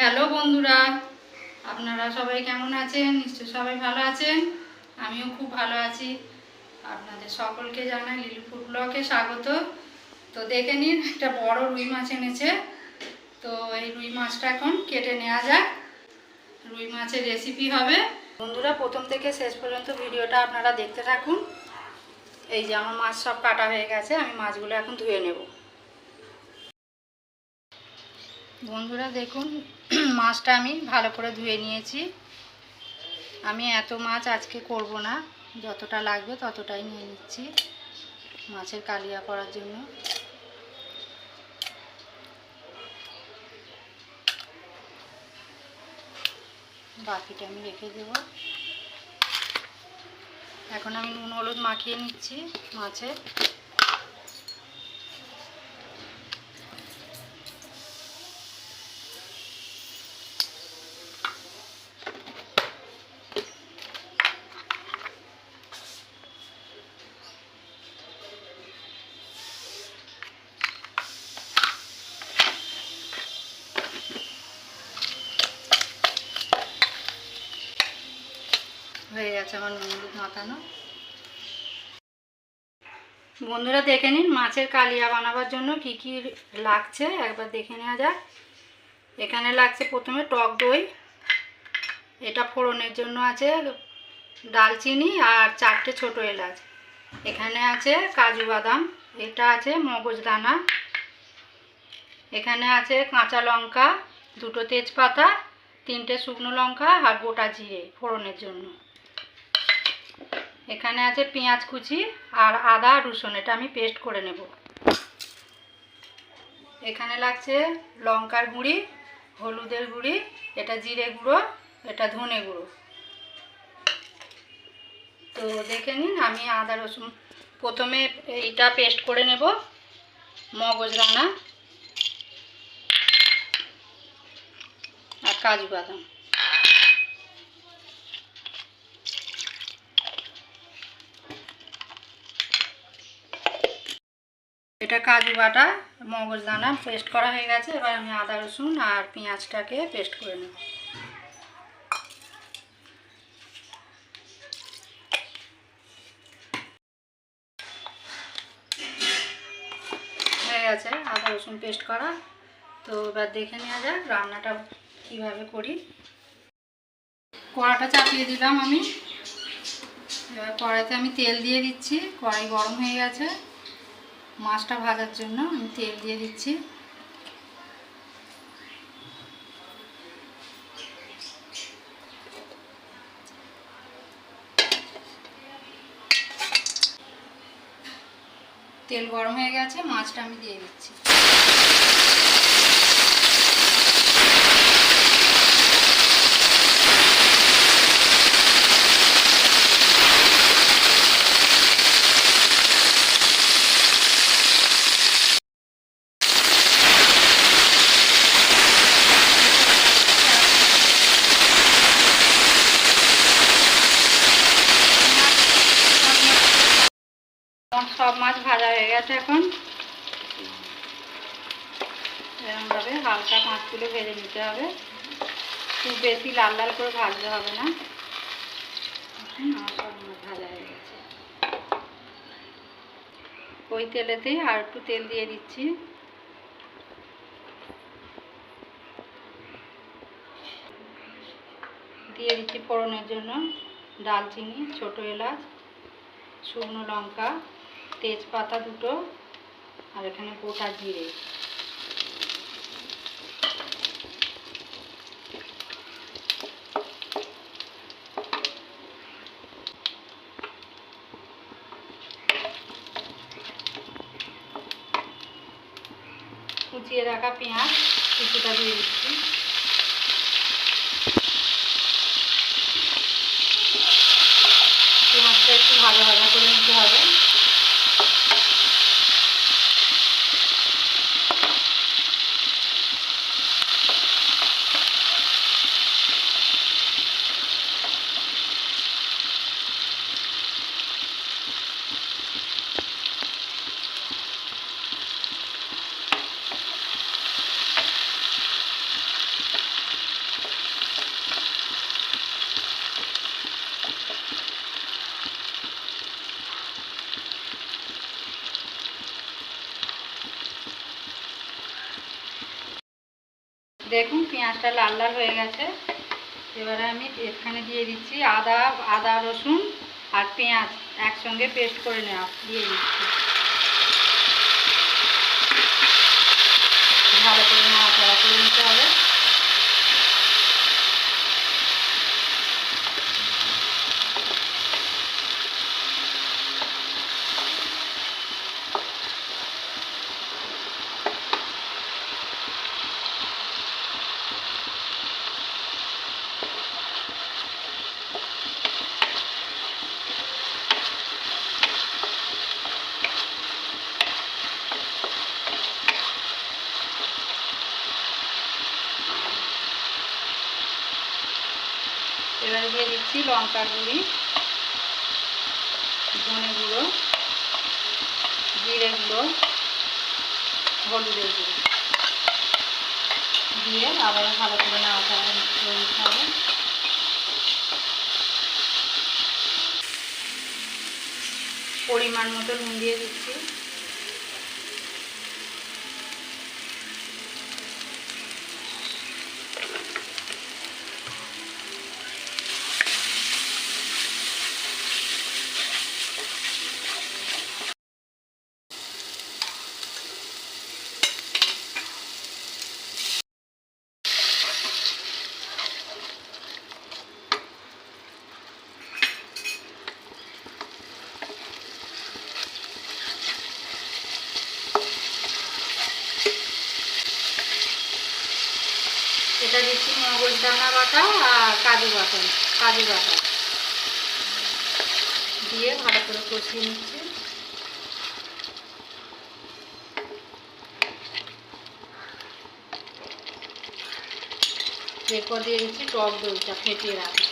Hello বন্ধুরা, আপনারা সবাই কেমন আছেন? নিশ্চয় সবাই ভালো আছেন। আমিও খুব ভালো আছি। আপনাদের সকলকে জানাই লিলি ফুড ব্লকে স্বাগত। তো দেখে নিন, একটা বড় রুই মাছ এনেছে। তো এই রুই মাছটা এখন কেটে নেওয়া যাক। রুই মাছের রেসিপি হবে। বন্ধুরা, প্রথম থেকে শেষ পর্যন্ত ভিডিওটা আপনারা দেখতে থাকুন। এই যে আমার মাছ সব কাটা হয়ে গেছে, আমি মাছগুলো এখন ধুয়ে নেব। বন্ধুরা, দেখুন মাছটা আমি ভালো করে ধুয়ে নিয়েছি। আমি এত মাছ আজকে করব না, যতটা লাগবে ততটাই নিয়ে নিচ্ছি মাছের কালিয়া করার জন্য। বাকিটা আমি রেখে দেব। এখন আমি নুন হলুদ মাখিয়ে নিচ্ছি মাছে হয়ে গেছে আমার হলুদ মাখানো। বন্ধুরা দেখে নিন মাছের কালিয়া বানাবার জন্য কি কি লাগছে, একবার দেখে নেওয়া যাক। এখানে লাগছে প্রথমে টক দই, এটা ফোড়নের জন্য আছে ডালচিনি আর চারটে ছোট এলাচ। এখানে আছে কাজু বাদাম, এটা আছে মগজদানা এখানে আছে কাঁচা লঙ্কা, দুটো তেজপাতা, তিনটে শুকনো লঙ্কা আর গোটা জিরে ফোড়নের জন্য। এখানে আছে পেঁয়াজ কুচি আর আদা, রসুন, এটা আমি পেস্ট করে নেব। এখানে লাগছে লঙ্কার গুঁড়ি, হলুদের গুঁড়ি, এটা জিরে গুঁড়ো, এটা ধনে গুঁড়ো। তো দেখে নিন, আমি আদা, রসুন প্রথমে এইটা পেস্ট করে নেব, মগজ দানা আর কাজু বাদাম। এটা কাজু বাটা, মগজ দানা পেস্ট করা হয়ে গেছে। এবার আমি আদা, রসুন আর পেঁয়াজটাকে পেস্ট করে নেব। হয়ে গেছে আদা, রসুন পেস্ট করা। তো এবার দেখে নেওয়া যাক রান্নাটা কীভাবে করি। কড়াটা চাপিয়ে দিলাম আমি। এবার কড়াইতে আমি তেল দিয়ে দিচ্ছি। কড়াই গরম হয়ে গেছে। মাছটা ভাজার জন্য আমি তেল দিয়ে দিচ্ছি। তেল গরম হয়ে গেছে, মাছটা আমি দিয়ে দিচ্ছি। আমার সব মাছ ভাজা হয়ে গেছে এখন। এরকমভাবে হালকা মাছগুলো ভেজে নিতে হবে। খুব বেশি লাল লাল করে ভাজতে হবে না। এখন আমার সব মাছ ভাজা হয়ে গেছে। ওই তেলেতেই আর একটু তেল দিয়ে দিচ্ছি। দিয়ে দিচ্ছি ফোড়নের জন্য। ডালচিনি, ছোটো এলাচ, শুকনো লঙ্কা। তেজপাতা দুটো আর এখানে গোটা জিরে। কুচিয়ে রাখা পেঁয়াজ, কিছুটা দিয়ে দিচ্ছি। পেঁয়াজটা একটু ভাজা ভাজা করে নিতে হবে। দেখুন, পেঁয়াজটা লাল লাল হয়ে গেছে। এবারে আমি এখানে দিয়ে দিচ্ছি আদা আদা, রসুন আর পেঁয়াজ একসঙ্গে পেস্ট করে নেওয়া, দিয়ে দিচ্ছি। ভালো করে নাড়াচাড়া করে নিতে হবে এবারে দিয়ে দিচ্ছি লঙ্কার গুঁড়ি ধনে গুঁড়ো, জিরে গুঁড়ো, হলুদের গুঁড়ো দিয়ে আবার ভালো করে নাড়াচাড়া করে পরিমাণ মতো নুন দিয়ে দিচ্ছি এটা দিচ্ছি মগজ দানা বাটা আর কাজু বাটা কাজু বাটা। দিয়ে ভালো করে কষিয়ে নিচ্ছি। এরপর দিয়ে দিচ্ছি টক দইটা ফেটিয়ে রাখা।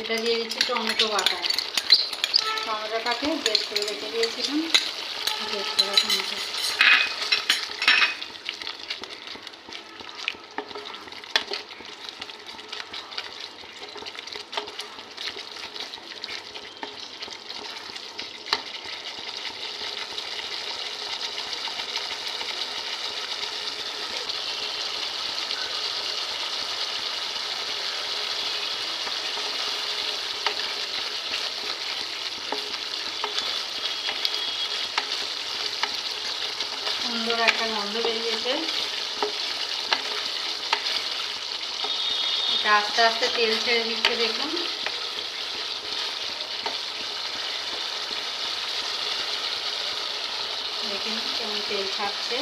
এটা দিয়ে দিচ্ছি টমেটো বাটা। টমেটোটাকে বেশ করে রেখে দিয়েছিলাম। বেশ করে টমেটো সুন্দর একটা গন্ধ বেরিয়েছে এটা আস্তে আস্তে তেল ছেড়ে দিচ্ছে, দেখুন। দেখুন কেমন তেল ছাড়ছে।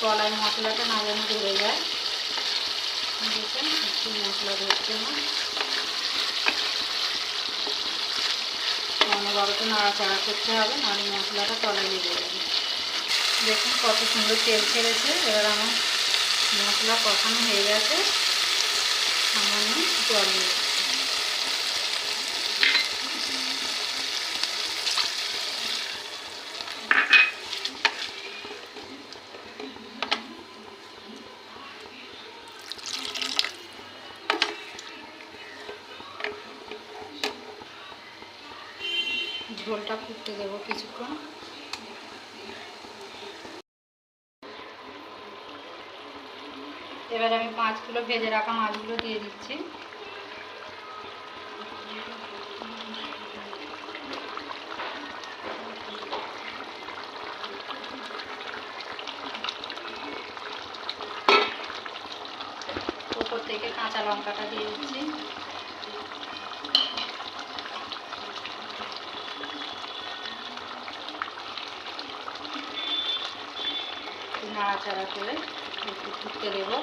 কলাই মশলাটা না যেন ধরে যায়। দেখুন, একটু মশলা ধরছে না। অনবরত নাড়াচাড়া করতে হবে নাড়ি মশলাটা তলায় লেগে যাবে। দেখুন কত সুন্দর তেল ছেড়েছে। এবার আমার মশলা কষানো হয়ে গেছে। সামান্য জল দিয়ে দিচ্ছি। ঝোলটা ফুটতে দেবো কিছুক্ষণ এবার আমি কিলো ভেজে রাখা মাছগুলো দিয়ে দিচ্ছি। উপর থেকে কাঁচা লঙ্কাটা দিয়ে দিচ্ছি। নাড়াচাড়া করে ফুটতে দেবো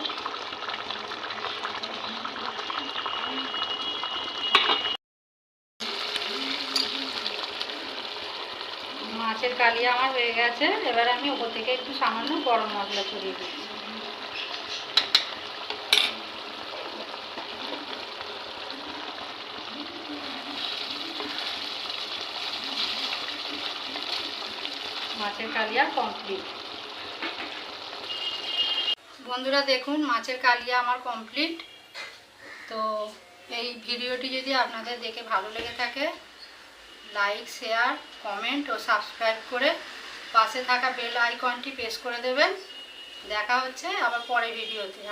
মাছের কালিয়া আমার হয়ে গেছে। এবার আমি ওপর থেকে একটু সামান্য গরম মশলা ছড়িয়ে দিচ্ছি। মাছের কালিয়া কমপ্লিট। বন্ধুরা দেখুন, মাছের কালিয়া আমার কমপ্লিট তো এই ভিডিওটি যদি আপনাদের দেখে ভালো লেগে থাকে লাইক শেয়ার কমেন্ট ও সাবস্ক্রাইব করে পাশে থাকা বেল আইকনটি প্রেস করে দেবেন। দেখা হচ্ছে আবার পরে ভিডিওতে।